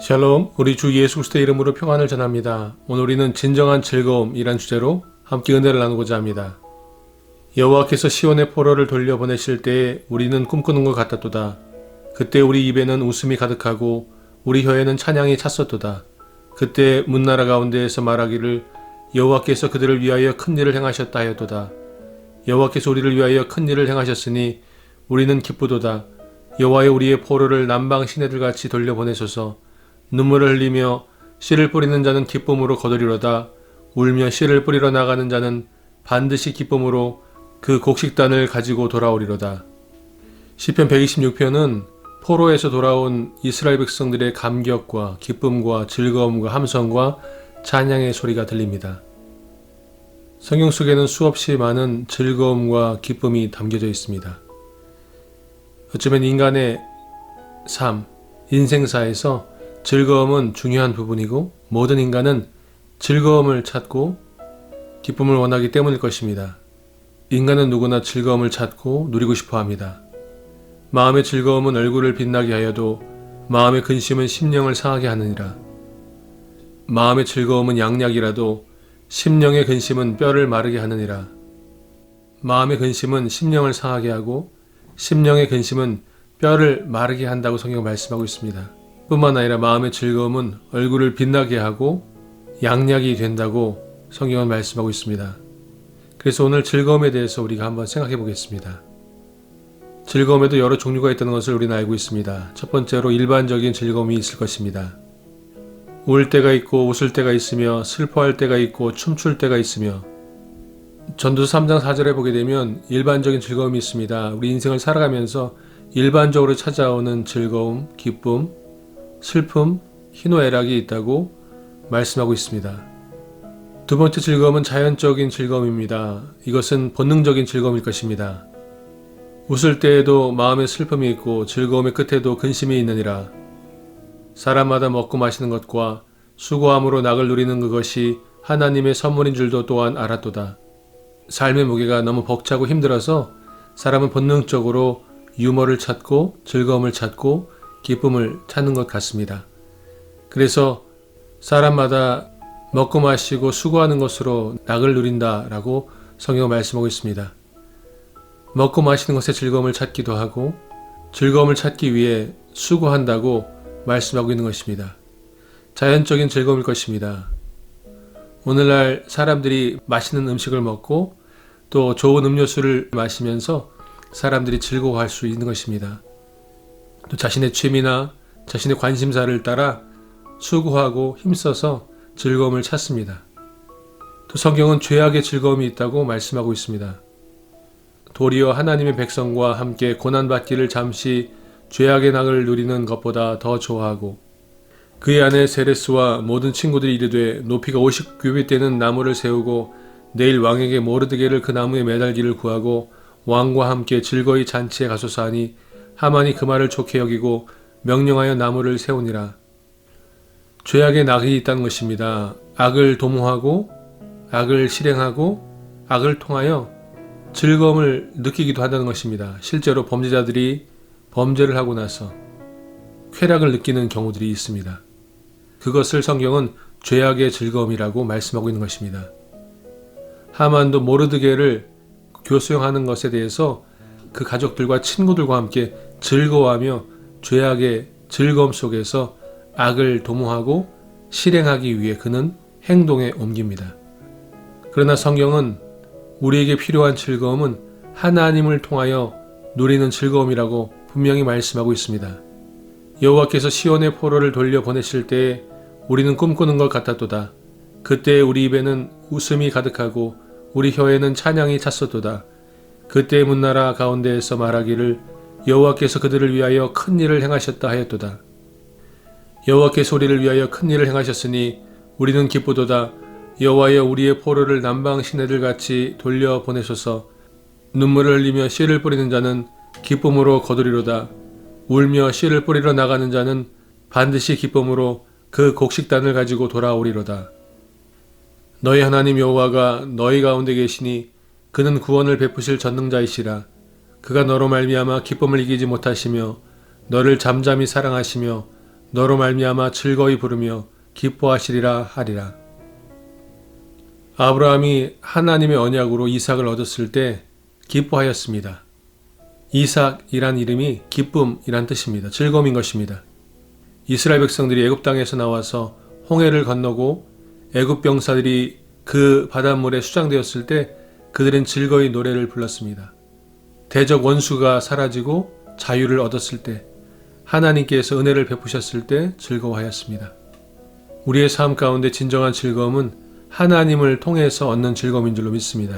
샬롬, 우리 주 예수 그리스도의 이름으로 평안을 전합니다. 오늘 우리는 진정한 즐거움이란 주제로 함께 은혜를 나누고자 합니다. 여호와께서 시온의 포로를 돌려보내실 때에 우리는 꿈꾸는 것 같았도다. 그때 우리 입에는 웃음이 가득하고 우리 혀에는 찬양이 찼었도다. 그때 문나라 가운데에서 말하기를 여호와께서 그들을 위하여 큰 일을 행하셨다 하였도다. 여호와께서 우리를 위하여 큰 일을 행하셨으니 우리는 기쁘도다. 여호와여 우리의 포로를 남방 시내들 같이 돌려보내소서. 눈물을 흘리며 씨를 뿌리는 자는 기쁨으로 거두리로다. 울며 씨를 뿌리러 나가는 자는 반드시 기쁨으로 그 곡식단을 가지고 돌아오리로다. 시편 126편은 포로에서 돌아온 이스라엘 백성들의 감격과 기쁨과 즐거움과 함성과 찬양의 소리가 들립니다. 성경 속에는 수없이 많은 즐거움과 기쁨이 담겨져 있습니다. 어쩌면 인간의 삶, 인생사에서 즐거움은 중요한 부분이고 모든 인간은 즐거움을 찾고 기쁨을 원하기 때문일 것입니다. 인간은 누구나 즐거움을 찾고 누리고 싶어 합니다. 마음의 즐거움은 얼굴을 빛나게 하여도 마음의 근심은 심령을 상하게 하느니라. 마음의 즐거움은 양약이라도 심령의 근심은 뼈를 마르게 하느니라. 마음의 근심은 심령을 상하게 하고 심령의 근심은 뼈를 마르게 한다고 성경 말씀하고 있습니다. 뿐만 아니라 마음의 즐거움은 얼굴을 빛나게 하고 양약이 된다고 성경은 말씀하고 있습니다. 그래서 오늘 즐거움에 대해서 우리가 한번 생각해 보겠습니다. 즐거움에도 여러 종류가 있다는 것을 우리는 알고 있습니다. 첫 번째로 일반적인 즐거움이 있을 것입니다. 울 때가 있고 웃을 때가 있으며 슬퍼할 때가 있고 춤출 때가 있으며 전도서 3장 4절에 보게 되면 일반적인 즐거움이 있습니다. 우리 인생을 살아가면서 일반적으로 찾아오는 즐거움, 기쁨, 슬픔, 희노애락이 있다고 말씀하고 있습니다. 두 번째 즐거움은 자연적인 즐거움입니다. 이것은 본능적인 즐거움일 것입니다. 웃을 때에도 마음에 슬픔이 있고 즐거움의 끝에도 근심이 있느니라. 사람마다 먹고 마시는 것과 수고함으로 낙을 누리는 그것이 하나님의 선물인 줄도 또한 알았도다. 삶의 무게가 너무 벅차고 힘들어서 사람은 본능적으로 유머를 찾고 즐거움을 찾고 기쁨을 찾는 것 같습니다. 그래서 사람마다 먹고 마시고 수고하는 것으로 낙을 누린다라고 성경 말씀하고 있습니다. 먹고 마시는 것에 즐거움을 찾기도 하고 즐거움을 찾기 위해 수고한다고 말씀하고 있는 것입니다. 자연적인 즐거움일 것입니다. 오늘날 사람들이 맛있는 음식을 먹고 또 좋은 음료수를 마시면서 사람들이 즐거워할 수 있는 것입니다. 또 자신의 취미나 자신의 관심사를 따라 수고하고 힘써서 즐거움을 찾습니다. 또 성경은 죄악의 즐거움이 있다고 말씀하고 있습니다. 도리어 하나님의 백성과 함께 고난받기를 잠시 죄악의 낙을 누리는 것보다 더 좋아하고 그의 아내 세레스와 모든 친구들이 이르되 높이가 50규빗 되는 나무를 세우고 내일 왕에게 모르드게를 그 나무에 매달기를 구하고 왕과 함께 즐거이 잔치에 가소서 하니 하만이 그 말을 좋게 여기고 명령하여 나무를 세우니라. 죄악의 낙이 있다는 것입니다. 악을 도모하고 악을 실행하고 악을 통하여 즐거움을 느끼기도 한다는 것입니다. 실제로 범죄자들이 범죄를 하고 나서 쾌락을 느끼는 경우들이 있습니다. 그것을 성경은 죄악의 즐거움이라고 말씀하고 있는 것입니다. 하만도 모르드게를 교수형하는 것에 대해서 그 가족들과 친구들과 함께 즐거워하며 죄악의 즐거움 속에서 악을 도모하고 실행하기 위해 그는 행동에 옮깁니다. 그러나 성경은 우리에게 필요한 즐거움은 하나님을 통하여 누리는 즐거움이라고 분명히 말씀하고 있습니다. 여호와께서 시온의 포로를 돌려 보내실 때에 우리는 꿈꾸는 것 같았도다. 그때 우리 입에는 웃음이 가득하고 우리 혀에는 찬양이 찼었도다. 그때 문나라 가운데에서 말하기를 여호와께서 그들을 위하여 큰 일을 행하셨다 하였도다. 여호와께서 우리를 위하여 큰 일을 행하셨으니 우리는 기쁘도다. 여호와여 우리의 포로를 남방 시내들 같이 돌려 보내소서. 눈물을 흘리며 씨를 뿌리는 자는 기쁨으로 거두리로다. 울며 씨를 뿌리러 나가는 자는 반드시 기쁨으로 그 곡식단을 가지고 돌아오리로다. 너희 하나님 여호와가 너희 가운데 계시니 그는 구원을 베푸실 전능자이시라. 그가 너로 말미암아 기쁨을 이기지 못하시며 너를 잠잠히 사랑하시며 너로 말미암아 즐거이 부르며 기뻐하시리라 하리라. 아브라함이 하나님의 언약으로 이삭을 얻었을 때 기뻐하였습니다. 이삭이란 이름이 기쁨이란 뜻입니다. 즐거움인 것입니다. 이스라엘 백성들이 애굽 땅에서 나와서 홍해를 건너고 애굽 병사들이 그 바닷물에 수장되었을 때 그들은 즐거이 노래를 불렀습니다. 대적 원수가 사라지고 자유를 얻었을 때 하나님께서 은혜를 베푸셨을 때 즐거워하였습니다. 우리의 삶 가운데 진정한 즐거움은 하나님을 통해서 얻는 즐거움인 줄로 믿습니다.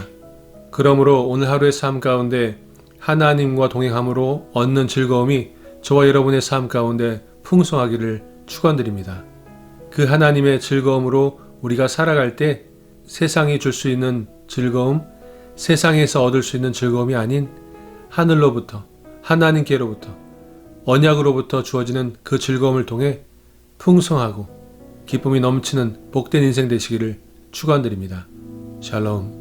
그러므로 오늘 하루의 삶 가운데 하나님과 동행함으로 얻는 즐거움이 저와 여러분의 삶 가운데 풍성하기를 축원드립니다. 그 하나님의 즐거움으로 우리가 살아갈 때 세상이 줄 수 있는 즐거움, 세상에서 얻을 수 있는 즐거움이 아닌 하늘로부터 하나님께로부터 언약으로부터 주어지는 그 즐거움을 통해 풍성하고 기쁨이 넘치는 복된 인생 되시기를 축원드립니다. 샬롬.